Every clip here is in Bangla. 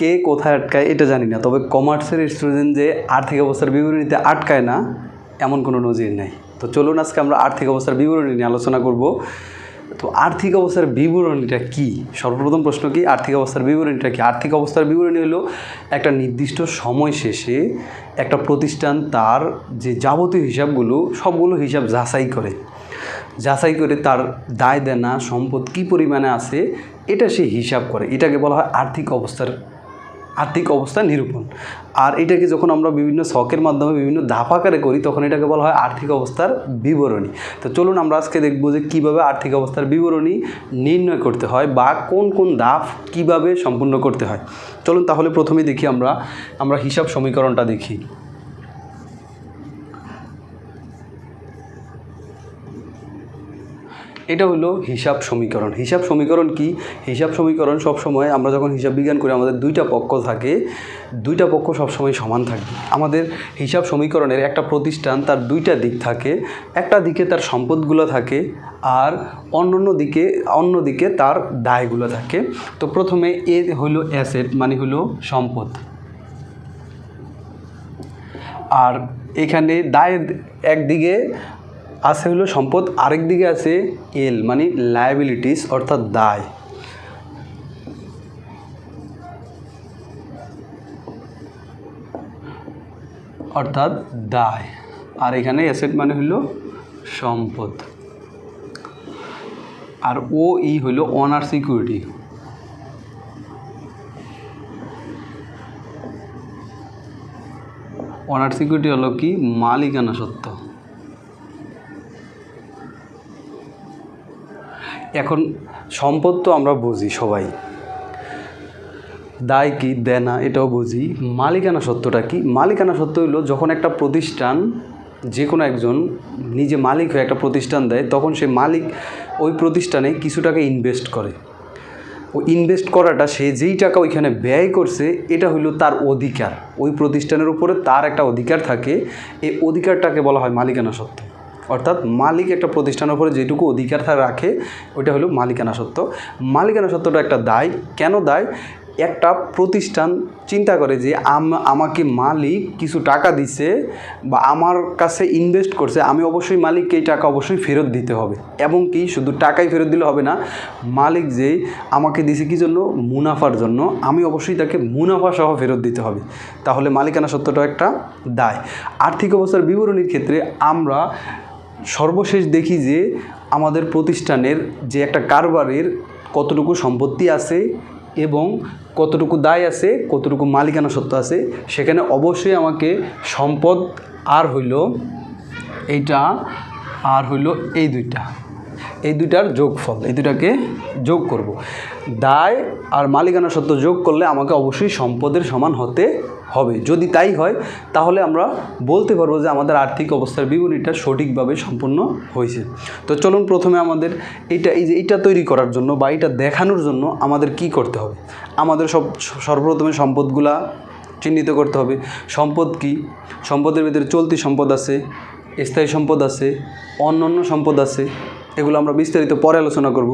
কে কোথায় আটকায় এটা জানি না। তবে কমার্সের স্টুডেন্ট যে আর্থিক অবস্থার বিবরণীতে আটকায় না, এমন কোনো নজির নেই। তো চলুন আজকে আমরা আর্থিক অবস্থার বিবরণী নিয়ে আলোচনা করব। তো আর্থিক অবস্থার বিবরণীটা কি? সর্বপ্রথম প্রশ্ন কি, আর্থিক অবস্থার বিবরণীটা কি? আর্থিক অবস্থার বিবরণী হলো একটা নির্দিষ্ট সময় শেষে একটা প্রতিষ্ঠান তার যে যাবতীয় হিসাবগুলো, সবগুলো হিসাব যাচাই করে। যাচাই করে তার দায় দেনা সম্পদ কী পরিমাণে আছে, এটা সে হিসাব করে। এটাকে বলা হয় আর্থিক অবস্থার আর্থিক অবস্থা নিরূপণ। আর এটাকে যখন আমরা বিভিন্ন শখের মাধ্যমে বিভিন্ন ধাপাকারে করি, তখন এটাকে বলা হয় আর্থিক অবস্থার বিবরণী। তো চলুন আমরা আজকে দেখব যে কীভাবে আর্থিক অবস্থার বিবরণী নির্ণয় করতে হয় বা কোন কোন ধাপ কীভাবে সম্পূর্ণ করতে হয়। চলুন তাহলে প্রথমে দেখি আমরা আমরা হিসাব সমীকরণটা দেখি। এটা হলো হিসাব সমীকরণ। হিসাব সমীকরণ কি? হিসাব সমীকরণ সবসময় আমরা যখন হিসাব বিজ্ঞান করি, আমাদের দুইটা পক্ষ থাকে। দুইটা পক্ষ সবসময় সমান থাকবে আমাদের হিসাব সমীকরণের একটা প্রতিষ্ঠান তার দুইটা দিক থাকে। একটা দিকে তার সম্পদগুলো থাকে আর অন্য অন্য দিকে অন্য দিকে তার দায়গুলো থাকে। তো প্রথমে এ হলো অ্যাসেট মানে হলো সম্পদ। আর এখানে দায়ের একদিকে আছে হলো সম্পদ, আরেক দিকে আছে এল মানে লায়াবিলিটিস অর্থাৎ দায়। অর্থাৎ দায়। আর এখানে অ্যাসেট মানে হলো সম্পদ। আর ও ই হলো অনার সিকিউরিটি অনার সিকিউরিটি হলো কি? মালিকানা সত্ত্ব। এখন সম্পদ তো আমরা বুঝি সবাই। দায় কি দেনা এটাও বুঝি। মালিকানা সত্যটা কি? মালিকানা সত্য হইল, যখন একটা প্রতিষ্ঠান যে কোনো একজন নিজে মালিক হয়ে একটা প্রতিষ্ঠান দেয়, তখন সে মালিক ওই প্রতিষ্ঠানে কিছু টাকা ইনভেস্ট করে। ও ইনভেস্ট করাটা, সে যেই টাকা ওইখানে ব্যয় করছে, এটা হইল তার অধিকার। ওই প্রতিষ্ঠানের উপরে তার একটা অধিকার থাকে। এই অধিকারটাকে বলা হয় মালিকানা সত্ত্ব অর্থাৎ মালিক একটা প্রতিষ্ঠানের উপরে যেটুকু অধিকার রাখে, ওইটা হলো মালিকানা সত্ত্ব মালিকানা সত্ত্বটা একটা দায়। কেন দায়? একটা প্রতিষ্ঠান চিন্তা করে যে আম- আমাকে মালিক কিছু টাকা দিছে বা আমার কাছে ইনভেস্ট করছে, আমি অবশ্যই মালিককে এই টাকা অবশ্যই ফেরত দিতে হবে। এবং কি? শুধু টাকাই ফেরত দিলে হবে না, মালিক যে আমাকে দিছে কি জন্য? মুনাফার জন্য। আমি অবশ্যই তাকে মুনাফা সহ ফেরত দিতে হবে। তাহলে মালিকানা সত্যটা একটা দায়। আর্থিক অবস্থার বিবরণীর ক্ষেত্রে আমরা সর্বশেষ দেখি যে আমাদের প্রতিষ্ঠানের যে একটা কারবারের কতটুকু সম্পত্তি আছে এবং কতটুকু দায় আছে, কতটুকু মালিকানা সত্ত্ব আছে, সেখানে অবশ্যই আমাকে সম্পদ আর হইল এইটা, আর হইল এই দুইটা এই দুইটার যোগফল, এই দুটাকে যোগ করব। দায় আর মালিকানা সত্ত্ব যোগ করলে আমাকে অবশ্যই সম্পদের সমান হতে হবে। যদি তাই হয়, তাহলে আমরা বলতে পারব যে আমাদের আর্থিক অবস্থার বিবরণীটা সঠিকভাবে সম্পূর্ণ হয়েছে। তো চলুন প্রথমে আমাদের এইটা, এই যে এইটা তৈরি করার জন্য বা এটা দেখানোর জন্য আমাদের কি করতে হবে? আমাদের সব, সর্বপ্রথমে সম্পদগুলা চিহ্নিত করতে হবে। সম্পদ কি? সম্পদের ভিতরে চলতি সম্পদ আছে, স্থায়ী সম্পদ আছে অন্য অন্য সম্পদ আছে, এগুলো আমরা বিস্তারিত পরে আলোচনা করব।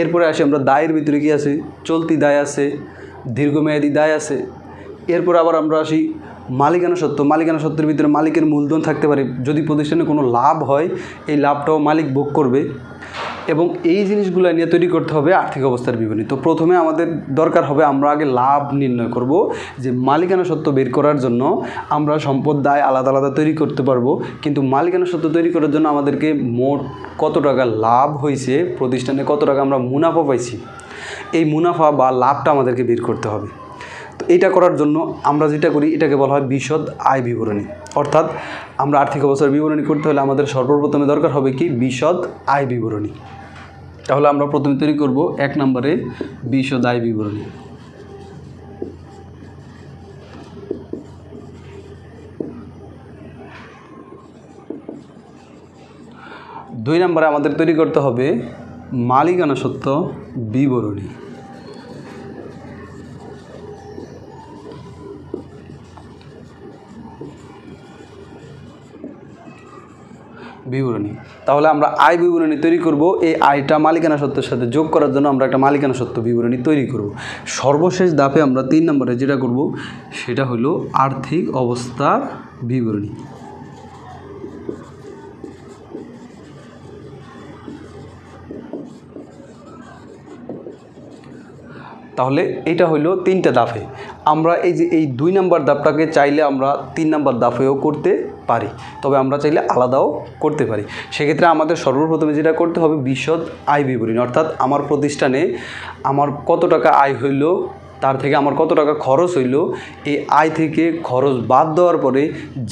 এরপরে আসি আমরা দায়ের ভিতরে কি আছে? চলতি দায় আছে, দীর্ঘমেয়াদী দায় আছে এরপর আবার আমরা আসি মালিকানা সত্ত্ব মালিকানা সত্ত্বের ভিতরে মালিকের মূলধন থাকতে পারে। যদি প্রতিষ্ঠানে কোনো লাভ হয়, এই লাভটাও মালিক ভোগ করবে এবং এই জিনিসগুলো নিয়ে তৈরি করতে হবে আর্থিক অবস্থার বিবরণী তো প্রথমে আমাদের দরকার হবে আমরা আগে লাভ নির্ণয় করব, যে মালিকানা সত্ত্ব বের করার জন্য আমরা সম্পদ, দায় আলাদা আলাদা তৈরি করতে পারব। কিন্তু মালিকানা সত্ত্ব তৈরি করার জন্য আমাদেরকে মোট কত টাকা লাভ হয়েছে, প্রতিষ্ঠানে কত টাকা আমরা মুনাফা পাইছি, এই মুনাফা বা লাভটা আমাদেরকে বের করতে হবে। তো এটা করার জন্য আমরা যেটা করি, এটাকে বলা হয় বিশদ আয় বিবরণী। অর্থাৎ আমরা আর্থিক অবস্থার বিবরণী করতে হলে আমাদের সর্বপ্রথমে দরকার হবে কি? বিশদ আয় বিবরণী। তাহলে আমরা প্রথমে তৈরি করব এক নম্বরে বিশদ আয় বিবরণী। দুই নম্বরে আমাদের তৈরি করতে হবে মালিকানা সত্ত্ব বিবরণী। বিবরণী। তাহলে আমরা আয় বিবরণী তৈরি করব, এই আয়টা মালিকানা সত্ত্বের সাথে যোগ করার জন্য আমরা একটা মালিকানা সত্ত্ব বিবরণী তৈরি করব। সর্বশেষ ধাপে আমরা তিন নম্বরে যেটা করব, সেটা হলো আর্থিক অবস্থার বিবরণী। তাহলে এটা হলো তিনটা দাফে। আমরা এই যে এই দুই নাম্বার দাপটাকে চাইলে আমরা তিন নাম্বার দাফেও করতে পারি, তবে আমরা চাইলে আলাদাও করতে পারি। সেক্ষেত্রে আমাদের সর্বপ্রথমে যেটা করতে হবে, বিশদ আয় বিবরণী। অর্থাৎ আমার প্রতিষ্ঠানে আমার কত টাকা আয় হইল, তার থেকে আমার কত টাকা খরচ হইল, এই আয় থেকে খরচ বাদ দেওয়ার পরে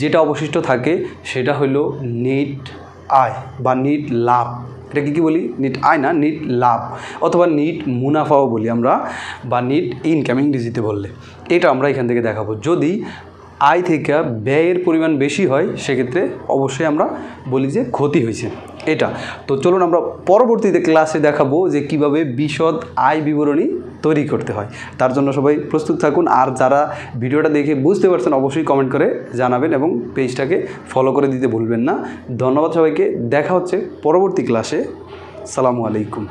যেটা অবশিষ্ট থাকে, সেটা হলো নেট আয় বা নিট লাভ। এটাকে কী বলি? নিট আয় না নিট লাভ অথবা নিট মুনাফাও বলি আমরা, বা নিট ইনকাম ইংরেজিতে বললে। এটা আমরা এখান থেকে দেখাবো। যদি আয় থেকে ব্যয়ের পরিমাণ বেশি হয়, সেক্ষেত্রে অবশ্যই আমরা বলি যে ক্ষতি হয়েছে। এটা। তো চলুন আমরা পরবর্তীতে ক্লাসে দেখাবো যে কীভাবে বিশদ আয় বিবরণী তৈরি করতে হয়। তার জন্য সবাই প্রস্তুত থাকুন। আর যারা ভিডিওটা দেখে বুঝতে পারছেন, অবশ্যই কমেন্ট করে জানাবেন এবং পেজটাকে ফলো করে দিতে ভুলবেন না। ধন্যবাদ সবাইকে। দেখা হচ্ছে পরবর্তী ক্লাসে সালামু আলাইকুম।